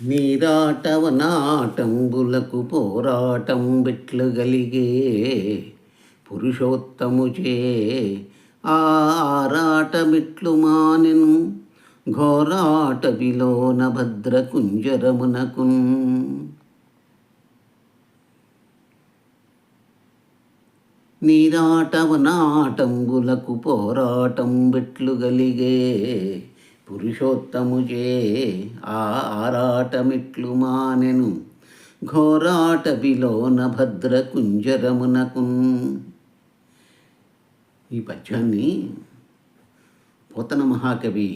నీరాటవనాటంబులకు పోరాటం బెట్లు గలిగే పురుషోత్తముచే ఆరాటమిట్లు మానెను ఘోరాట విలోన భద్ర కుంజరమునకున్ నీరాటవనాటంబులకు పోరాటం బెట్లు గలిగే పురుషోత్తముచే ఆ ఆరాటమిట్లు మానెను. ఘోరాట విలోన భద్ర కుంజరమునకు ఈ పద్యాన్ని పోతన మహాకవి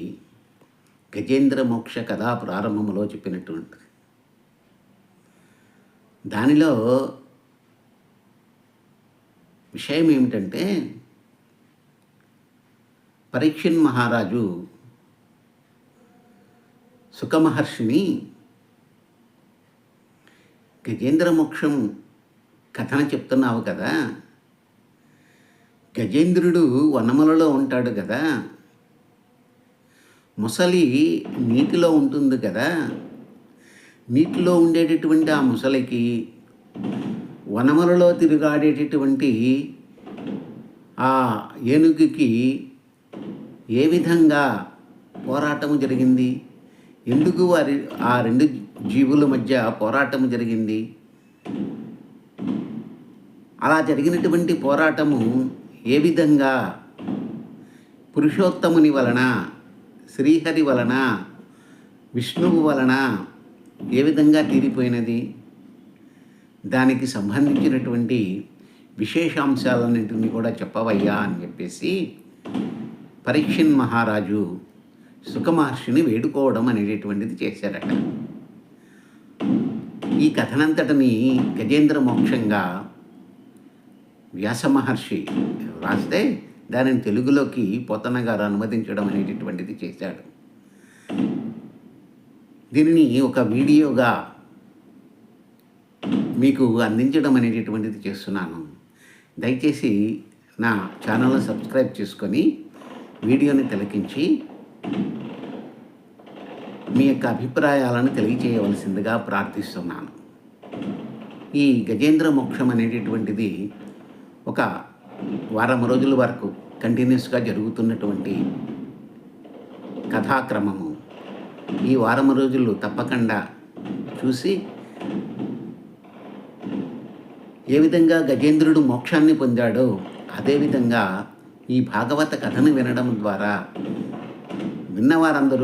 గజేంద్ర మోక్ష కథా ప్రారంభములో చెప్పినటువంటిది దానిలో విషయం ఏమిటంటే పరీక్షణ్ మహారాజు సుఖమహర్షిని గజేంద్ర మోక్షం కథన చెప్తున్నావు కదా. గజేంద్రుడు వనములలో ఉంటాడు కదా. ముసలి నీటిలో ఉంటుంది కదా. నీటిలో ఉండేటటువంటి ఆ ముసలికి వనములలో తిరుగాడేటటువంటి ఆ ఏనుగుకి ఏ విధంగా పోరాటము జరిగింది? ఎందుకు వారి ఆ రెండు జీవుల మధ్య పోరాటం జరిగింది? అలా జరిగినటువంటి పోరాటము ఏ విధంగా? పురుషోత్తముని వలన శ్రీహరి వలన విష్ణువు వలన ఏ విధంగా తీరిపోయినది? దానికి సంబంధించినటువంటి విశేషాంశాలన్నింటినీ కూడా చెప్పవయ్యా అని చెప్పేసి పరీక్షణ్ మహారాజు సుఖమహర్షిని వేడుకోవడం అనేటటువంటిది చేశారట. ఈ కథనంతటిని గజేంద్ర మోక్షంగా వ్యాస మహర్షి రాస్తే దానిని తెలుగులోకి పోతన్న గారు అనువదించడం అనేటటువంటిది చేశాడు. దీనిని ఒక వీడియోగా మీకు అందించడం అనేటటువంటిది చేస్తున్నాను. దయచేసి నా ఛానల్ని సబ్స్క్రైబ్ చేసుకొని వీడియోని తిలకించి మీ యొక్క అభిప్రాయాలను తెలియచేయవలసిందిగా ప్రార్థిస్తున్నాను. ఈ గజేంద్ర మోక్షం అనేటటువంటిది ఒక వారం రోజుల వరకు కంటిన్యూస్గా జరుగుతున్నటువంటి కథాక్రమము. ఈ వారం రోజులు తప్పకుండా చూసి ఏ విధంగా గజేంద్రుడు మోక్షాన్ని పొందాడో అదేవిధంగా ఈ భాగవత కథను వినడం ద్వారా విన్నవారందరూ